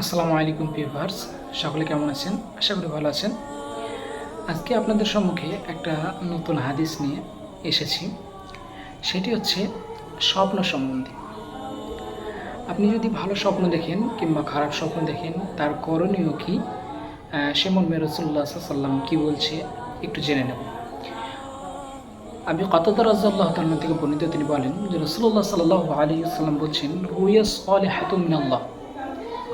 আসসালামু আলাইকুম পিভার্স সকলে কেমন আছেন? আশা করি ভালো আছেন। আজকে আপনাদের সম্মুখে একটা নতুন হাদিস নিয়ে এসেছি। সেটি হচ্ছে স্বপ্ন সম্বন্ধে। আপনি যদি ভালো স্বপ্ন দেখেন কিংবা খারাপ স্বপ্ন দেখেন তার করণীয় কি? আহ, সে মর্মে রসুল্লাহ সাল্লাম কি বলছে একটু জেনে নেব। আমি কতদা রাজ্লাহ থেকে বর্ণিত তিনি বলেন যে রসুল্লাহ সাল্লাহ আলী সাল্লাম বলছেন রুয়াস অলে হাতুমিনাল্লাহ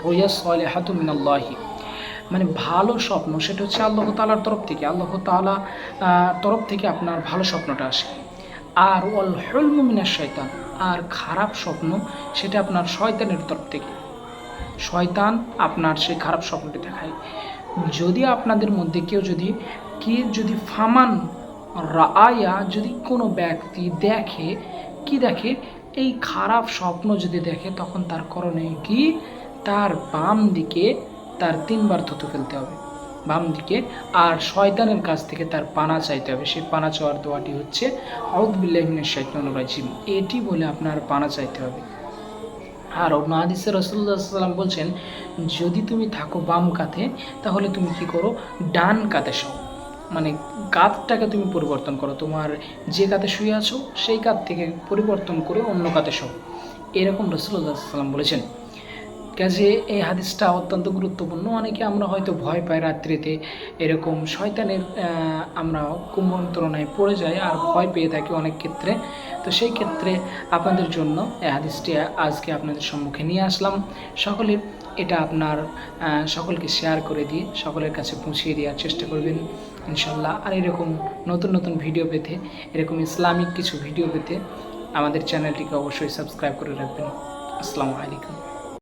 রোয়া সলে হাতু মিনাল্লাহি। মানে ভালো স্বপ্ন, সেটা হচ্ছে আল্লাহ তালার তরফ থেকে। আল্লাহ তালা তরফ থেকে আপনার ভালো স্বপ্নটা আসে। আর ওয়াল হলমু মিনার শয়তান আর খারাপ স্বপ্ন, সেটা আপনার শয়তানের তরফ থেকে। শয়তান আপনার সেই খারাপ স্বপ্নটি দেখায়। যদি আপনাদের মধ্যে কেউ যদি, কে যদি ফামান রায়া যদি কোনো ব্যক্তি দেখে, কি দেখে, এই খারাপ স্বপ্ন যদি দেখে, তখন তার করণীয় কি? তার বাম দিকে তার তিনবার থুতু ফেলতে হবে। বাম দিকে আর শয়তানের কাছ থেকে তার পানা চাইতে হবে। সেই পানা চাওয়ার দোয়াটি হচ্ছে আউদ্বিল্লাহিনের শৈতানুর রাজিম। এটি বলে আপনার পানা চাইতে হবে। আর অন্য হাদিসে রসুল্লাহ বলছেন, যদি তুমি থাকো বাম কাঁধে, তাহলে তুমি কি করো? ডান কাঁধে শো মানে কাঁধটাকে তুমি পরিবর্তন করো। তোমার যে কাঁধে শুয়ে আছো, সেই কাঁধ থেকে পরিবর্তন করে অন্য কাঁধে শো এরকম রসুল্লাহ সাল্লাম বলেছেন। কাজে এই হাদিসটা অত্যন্ত গুরুত্বপূর্ণ। অনেকে আমরা হয়তো ভয় পাই রাত্রিতে এরকম শয়তানের আমরা কুমন্ত্রণায় পড়ে যাই আর ভয় পেয়ে থাকি অনেক ক্ষেত্রে। তো সেই ক্ষেত্রে আপনাদের জন্য এই হাদিসটি আজকে আপনাদের সম্মুখে নিয়ে আসলাম। সকলের এটা আপনার সকলকে শেয়ার করে দিয়ে সকলের কাছে পৌঁছিয়ে দেওয়ার চেষ্টা করবেন ইনশাল্লাহ আর এরকম নতুন নতুন ভিডিও পেতে, এরকম ইসলামিক কিছু ভিডিও পেতে আমাদের চ্যানেলটিকে অবশ্যই সাবস্ক্রাইব করে রাখবেন। আসসালামু আলাইকুম।